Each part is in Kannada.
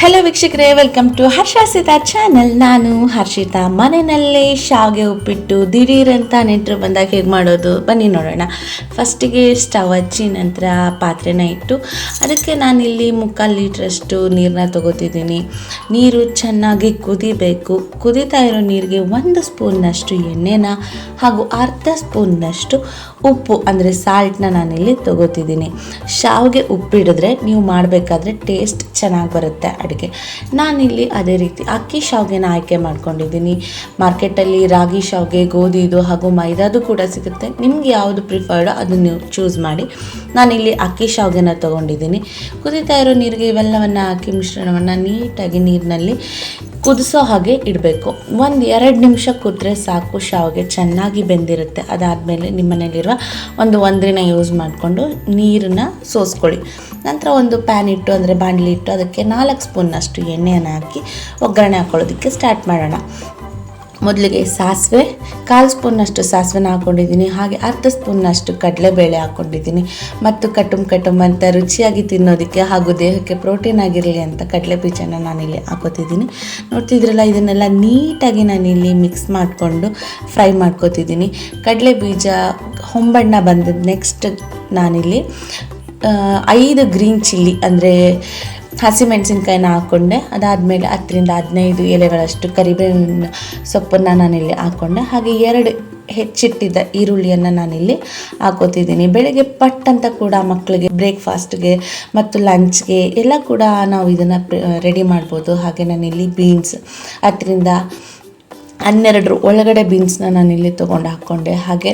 ಹಲೋ ವೀಕ್ಷಕರೇ ವೆಲ್ಕಮ್ ಟು ಹರ್ಷಾಸಿತಾ ಚಾನಲ್ ನಾನು ಹರ್ಷಿತಾ. ಮನೆಯಲ್ಲೇ ಶಾವಿಗೆ ಉಪ್ಪಿಟ್ಟು ದಿಢೀರಂತ ನೆಂಟರು ಬಂದಾಗ ಹೇಗೆ ಮಾಡೋದು? ಬನ್ನಿ ನೋಡೋಣ. ಫಸ್ಟಿಗೆ ಸ್ಟವ್ ಹಚ್ಚಿ, ನಂತರ ಪಾತ್ರೆನ ಇಟ್ಟು, ಅದಕ್ಕೆ ನಾನಿಲ್ಲಿ ಮುಕ್ಕಾಲು ಲೀಟ್ರಷ್ಟು ನೀರನ್ನ ತೊಗೋತಿದ್ದೀನಿ. ನೀರು ಚೆನ್ನಾಗಿ ಕುದಿಬೇಕು. ಕುದೀತಾ ಇರೋ ನೀರಿಗೆ ಒಂದು ಸ್ಪೂನ್ನಷ್ಟು ಎಣ್ಣೆನ ಹಾಗೂ ಅರ್ಧ ಸ್ಪೂನ್ನಷ್ಟು ಉಪ್ಪು ಅಂದರೆ ಸಾಲ್ಟ್ನ ನಾನಿಲ್ಲಿ ತಗೋತಿದ್ದೀನಿ. ಶಾವಿಗೆ ಉಪ್ಪಿಡಿದ್ರೆ ನೀವು ಮಾಡಬೇಕಾದ್ರೆ ಟೇಸ್ಟ್ ಚೆನ್ನಾಗಿ ಬರುತ್ತೆ ಅಡುಗೆ. ನಾನಿಲ್ಲಿ ಅದೇ ರೀತಿ ಅಕ್ಕಿ ಶಾವಿಗೆನ ಆಯ್ಕೆ ಮಾಡ್ಕೊಂಡಿದ್ದೀನಿ. ಮಾರ್ಕೆಟಲ್ಲಿ ರಾಗಿ ಶಾವಿಗೆ ಗೋಧಿದು ಹಾಗೂ ಮೈದಾದು ಕೂಡ ಸಿಗುತ್ತೆ. ನಿಮ್ಗೆ ಯಾವುದು ಪ್ರಿಫರ್ಡ್ ಅದನ್ನು ನೀವು ಚೂಸ್ ಮಾಡಿ. ನಾನಿಲ್ಲಿ ಅಕ್ಕಿ ಶಾವಿಗೆನ ತೊಗೊಂಡಿದ್ದೀನಿ. ಕುದೀತಾ ಇರೋ ನೀರಿಗೆ ಇವೆಲ್ಲವನ್ನು ಹಾಕಿ ಮಿಶ್ರಣವನ್ನು ನೀಟಾಗಿ ನೀರಿನಲ್ಲಿ ಕುದಿಸೋ ಹಾಗೆ ಇಡಬೇಕು. ಒಂದು ಎರಡು ನಿಮಿಷ ಕುದ್ರೆ ಸಾಕು, ಶಾವಿಗೆ ಚೆನ್ನಾಗಿ ಬೆಂದಿರುತ್ತೆ. ಅದಾದಮೇಲೆ ನಿಮ್ಮ ಮನೇಲಿರುವ ಒಂದು ಒಂದ್ರಿನ ಯೂಸ್ ಮಾಡಿಕೊಂಡು ನೀರನ್ನ ಸೋಸ್ಕೊಳ್ಳಿ. ನಂತರ ಒಂದು ಪ್ಯಾನ್ ಇಟ್ಟು, ಅಂದರೆ ಬಾಣಲಿ ಇಟ್ಟು, ಅದಕ್ಕೆ ನಾಲ್ಕು ಸ್ಪೂನ್ನಷ್ಟು ಎಣ್ಣೆಯನ್ನು ಹಾಕಿ ಒಗ್ಗರಣೆ ಹಾಕೊಳ್ಳೋದಕ್ಕೆ ಸ್ಟಾರ್ಟ್ ಮಾಡೋಣ. ಮೊದಲಿಗೆ ಸಾಸಿವೆ, ಕಾಲು ಸ್ಪೂನ್ನಷ್ಟು ಸಾಸಿವೆನ ಹಾಕ್ಕೊಂಡಿದ್ದೀನಿ ಹಾಗೆ ಅರ್ಧ ಸ್ಪೂನ್ನಷ್ಟು ಕಡಲೆಬೇಳೆ ಹಾಕ್ಕೊಂಡಿದ್ದೀನಿ ಮತ್ತು ಕಟುಮ್ ಕಟುಮ್ ಅಂತ ರುಚಿಯಾಗಿ ತಿನ್ನೋದಕ್ಕೆ ಹಾಗೂ ದೇಹಕ್ಕೆ ಪ್ರೋಟೀನ್ ಆಗಿರಲಿ ಅಂತ ಕಡಲೆ ಬೀಜನ ನಾನಿಲ್ಲಿ ಹಾಕೋತಿದ್ದೀನಿ. ನೋಡ್ತಿದ್ರಲ್ಲ ಇದನ್ನೆಲ್ಲ ನೀಟಾಗಿ ನಾನಿಲ್ಲಿ ಮಿಕ್ಸ್ ಮಾಡಿಕೊಂಡು ಫ್ರೈ ಮಾಡ್ಕೋತಿದ್ದೀನಿ. ಕಡಲೆ ಬೀಜ ಹೊಂಬಣ್ಣ ಬಂದದ್ದು ನೆಕ್ಸ್ಟ್ ನಾನಿಲ್ಲಿ ಐದು ಗ್ರೀನ್ ಚಿಲ್ಲಿ, ಅಂದರೆ ಹಸಿಮೆಣಸಿನ್ಕಾಯಿನ ಹಾಕ್ಕೊಂಡೆ ಅದಾದಮೇಲೆ ಹತ್ತರಿಂದ ಹದಿನೈದು ಎಲೆಗಳಷ್ಟು ಕರಿಬೇವಿನ ಸೊಪ್ಪನ್ನು ನಾನಿಲ್ಲಿ ಹಾಕ್ಕೊಂಡೆ ಹಾಗೆ ಎರಡು ಹೆಚ್ಚಿಟ್ಟಿದ್ದ ಈರುಳ್ಳಿಯನ್ನು ನಾನಿಲ್ಲಿ ಹಾಕೋತಿದ್ದೀನಿ. ಬೆಳಗ್ಗೆ ಪಟ್ ಅಂತ ಕೂಡ ಮಕ್ಕಳಿಗೆ ಬ್ರೇಕ್ಫಾಸ್ಟ್ಗೆ ಮತ್ತು ಲಂಚ್ಗೆ ಎಲ್ಲ ಕೂಡ ನಾವು ಇದನ್ನು ರೆಡಿ ಮಾಡ್ಬೋದು. ಹಾಗೆ ನಾನಿಲ್ಲಿ ಬೀನ್ಸ್ ಹತ್ತರಿಂದ ಹನ್ನೆರಡರ ಒಳಗಡೆ ಬೀನ್ಸ್ನ ನಾನಿಲ್ಲಿ ತೊಗೊಂಡು ಹಾಕ್ಕೊಂಡೆ ಹಾಗೆ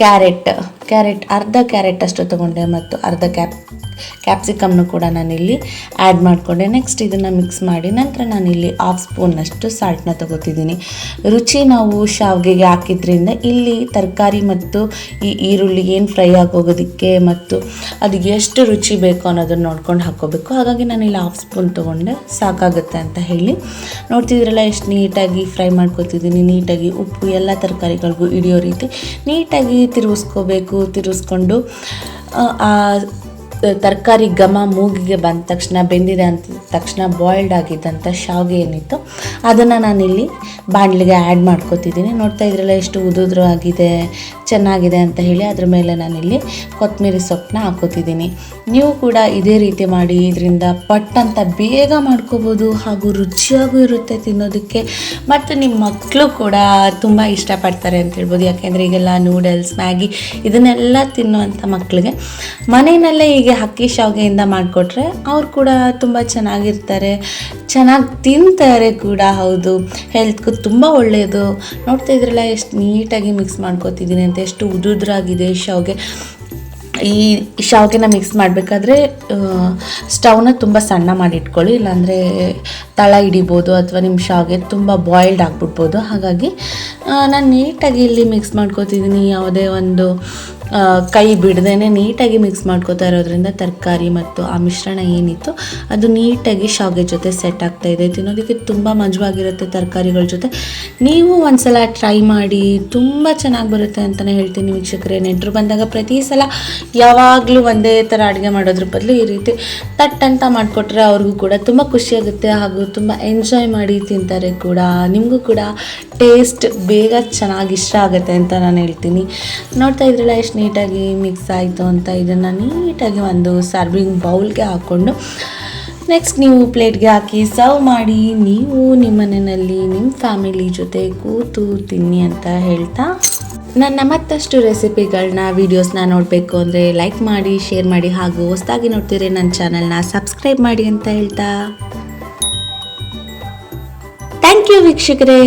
ಕ್ಯಾರೆಟ್ ಕ್ಯಾರೆಟ್, ಅರ್ಧ ಕ್ಯಾರೆಟ್ ಅಷ್ಟು ತೊಗೊಂಡೆ ಮತ್ತು ಅರ್ಧ ಕ್ಯಾಪ್, ಕ್ಯಾಪ್ಸಿಕಮ್ನು ಕೂಡ ನಾನಿಲ್ಲಿ ಆ್ಯಡ್ ಮಾಡಿಕೊಂಡೆ. ನೆಕ್ಸ್ಟ್ ಇದನ್ನು ಮಿಕ್ಸ್ ಮಾಡಿ ನಂತರ ನಾನಿಲ್ಲಿ ಹಾಫ್ ಸ್ಪೂನಷ್ಟು ಸಾಲ್ಟ್ನ ತೊಗೋತಿದ್ದೀನಿ. ರುಚಿ ನಾವು ಶಾವಿಗೆಗೆ ಹಾಕಿದ್ರಿಂದ ಇಲ್ಲಿ ತರಕಾರಿ ಮತ್ತು ಈ ಈರುಳ್ಳಿ ಏನು ಫ್ರೈ ಆಗೋಗೋದಕ್ಕೆ ಮತ್ತು ಅದು ಎಷ್ಟು ರುಚಿ ಬೇಕು ಅನ್ನೋದನ್ನು ನೋಡ್ಕೊಂಡು ಹಾಕ್ಕೋಬೇಕು ಹಾಗಾಗಿ ನಾನಿಲ್ಲಿ ಹಾಫ್ ಸ್ಪೂನ್ ತೊಗೊಂಡೆ. ಸಾಕಾಗುತ್ತೆ ಅಂತ ಹೇಳಿ. ನೋಡ್ತಿದ್ರಲ್ಲ ಎಷ್ಟು ನೀಟಾಗಿ ಫ್ರೈ ಮಾಡ್ಕೋತಿದ್ದೀನಿ. ನೀಟಾಗಿ ಉಪ್ಪು ಎಲ್ಲ ತರಕಾರಿಗಳಿಗೂ ಹಿಡಿಯೋ ರೀತಿ ನೀಟಾಗಿ ತಿರುಗಿಸ್ಕೋಬೇಕು. ತಿರುಗಿಸ್ಕೊಂಡು ತರಕಾರಿ ಘಮ ಮೂಗಿಗೆ ಬಂದ ತಕ್ಷಣ, ಬೆಂದಿದೆ ಅಂತ ತಕ್ಷಣ ಬಾಯ್ಲ್ಡ್ ಆಗಿದ್ದಂಥ ಶಾವಿಗೆ ಏನಿತ್ತು, ಅದನ್ನು ನಾನಿಲ್ಲಿ ಬಾಣಲಿಗೆ ಆ್ಯಡ್ ಮಾಡ್ಕೋತಿದ್ದೀನಿ. ನೋಡ್ತಾ ಇದ್ರಲ್ಲ ಎಷ್ಟು ಉದುದ್ರು ಆಗಿದೆ, ಚೆನ್ನಾಗಿದೆ ಅಂತ ಹೇಳಿ ಅದ್ರ ಮೇಲೆ ನಾನಿಲ್ಲಿ ಕೊತ್ತಂಬರಿ ಸೊಪ್ಪನ್ನ ಹಾಕೋತಿದ್ದೀನಿ. ನೀವು ಕೂಡ ಇದೇ ರೀತಿ ಮಾಡಿ, ಇದರಿಂದ ಪಟ್ ಅಂತ ಬೇಗ ಮಾಡ್ಕೋಬೋದು, ಹಾಗೂ ರುಚಿಯಾಗೂ ಇರುತ್ತೆ ತಿನ್ನೋದಕ್ಕೆ. ಮತ್ತು ನಿಮ್ಮ ಮಕ್ಕಳು ಕೂಡ ತುಂಬ ಇಷ್ಟಪಡ್ತಾರೆ ಅಂತ ಹೇಳ್ಬೋದು. ಯಾಕೆಂದರೆ ಈಗೆಲ್ಲ ನೂಡಲ್ಸ್ ಮ್ಯಾಗಿ ಇದನ್ನೆಲ್ಲ ತಿನ್ನುವಂಥ ಮಕ್ಕಳಿಗೆ ಮನೆಯಲ್ಲೇ ಹೀಗೆ ಅಕ್ಕಿ ಶಾವಿಗೆಯಿಂದ ಮಾಡಿಕೊಟ್ರೆ ಅವ್ರು ಕೂಡ ತುಂಬ ಚೆನ್ನಾಗಿರ್ತಾರೆ. ಚೆನ್ನಾಗಿ ತಿಂತಾರೆ ಕೂಡ, ಹೌದು. ಹೆಲ್ತ್ಗೂ ತುಂಬ ಒಳ್ಳೆಯದು ನೋಡ್ತಾ ಇದ್ರಲ್ಲ, ಎಷ್ಟು ನೀಟಾಗಿ ಮಿಕ್ಸ್ ಮಾಡ್ಕೊತಿದ್ದೀನಿ ಅಂತ, ಎಷ್ಟು ಉದುದ್ರಾಗಿದೆ ಶಾವಿಗೆ. ಈ ಶಾವಿಗೆನ ಮಿಕ್ಸ್ ಮಾಡಬೇಕಾದ್ರೆ ಸ್ಟವ್ನ ತುಂಬ ಸಣ್ಣ ಮಾಡಿ ಇಟ್ಕೊಳ್ಳಿ, ಇಲ್ಲಾಂದರೆ ತಳ ಹಿಡಿಬೋದು ಅಥವಾ ನಿಮ್ಮ ಶಾವಿಗೆ ತುಂಬ ಬಾಯ್ಲ್ಡ್ ಆಗಿಬಿಡ್ಬೋದು. ಹಾಗಾಗಿ ನಾನು ನೀಟಾಗಿ ಇಲ್ಲಿ ಮಿಕ್ಸ್ ಮಾಡ್ಕೋತಿದ್ದೀನಿ, ಯಾವುದೇ ಒಂದು ಕೈ ಬಿಡದೇನೆ ನೀಟಾಗಿ ಮಿಕ್ಸ್ ಮಾಡ್ಕೋತಾ ಇರೋದ್ರಿಂದ ತರಕಾರಿ ಮತ್ತು ಆ ಮಿಶ್ರಣ ಏನಿತ್ತು, ಅದು ನೀಟಾಗಿ ಶಾವಿಗೆ ಜೊತೆ ಸೆಟ್ ಆಗ್ತಾ ಇದೆ. ತಿನ್ನೋದಕ್ಕೆ ತುಂಬ ಮಜವಾಗಿರುತ್ತೆ ತರಕಾರಿಗಳ ಜೊತೆ. ನೀವು ಒಂದ್ಸಲ ಟ್ರೈ ಮಾಡಿ, ತುಂಬ ಚೆನ್ನಾಗಿ ಬರುತ್ತೆ ಅಂತಲೇ ಹೇಳ್ತೀನಿ ವೀಕ್ಷಕರೇ. ನೆಂಟರು ಬಂದಾಗ ಪ್ರತಿ ಸಲ ಯಾವಾಗಲೂ ಒಂದೇ ಥರ ಅಡುಗೆ ಮಾಡೋದ್ರ ಬದಲು ಈ ರೀತಿ ತಟ್ ಅಂತ ಮಾಡಿಕೊಟ್ರೆ ಅವ್ರಿಗೂ ಕೂಡ ತುಂಬ ಖುಷಿಯಾಗುತ್ತೆ ಹಾಗೂ ತುಂಬ ಎಂಜಾಯ್ ಮಾಡಿ ತಿಂತಾರೆ ಕೂಡ. ನಿಮಗೂ ಕೂಡ ಟೇಸ್ಟ್ ಬೇಗ ಚೆನ್ನಾಗಿ ಇಷ್ಟ ಆಗುತ್ತೆ ಅಂತ ನಾನು ಹೇಳ್ತೀನಿ. ನೋಡ್ತಾ ಇದ್ರಲ್ಲ ಎಷ್ಟು ನೀಟಾಗಿ ಮಿಕ್ಸ್ ಆಯಿತು ಅಂತ ಇದನ್ನು ನೀಟಾಗಿ ಒಂದು ಸರ್ವಿಂಗ್ ಬೌಲ್ಗೆ ಹಾಕ್ಕೊಂಡು ನೆಕ್ಸ್ಟ್ ನೀವು ಪ್ಲೇಟ್ಗೆ ಹಾಕಿ ಸರ್ವ್ ಮಾಡಿ ನೀವು ನಿಮ್ಮ ಮನೆಯಲ್ಲಿ ನಿಮ್ಮ ಫ್ಯಾಮಿಲಿ ಜೊತೆ ಕೂತು ತಿನ್ನಿ ಅಂತ ಹೇಳ್ತಾ ನನ್ನ ಮತ್ತಷ್ಟು ರೆಸಿಪಿಗಳನ್ನ ವೀಡಿಯೋಸ್ನ ನೋಡಬೇಕು ಅಂದರೆ ಲೈಕ್ ಮಾಡಿ ಶೇರ್ ಮಾಡಿ ಹಾಗೂ ಹೊಸದಾಗಿ ನೋಡ್ತೀರಿ ನನ್ನ ಚಾನಲ್ನ ಸಬ್ಸ್ಕ್ರೈಬ್ ಮಾಡಿ ಅಂತ ಹೇಳ್ತಾ. ಥ್ಯಾಂಕ್ ಯು ವೀಕ್ಷಕರೇ.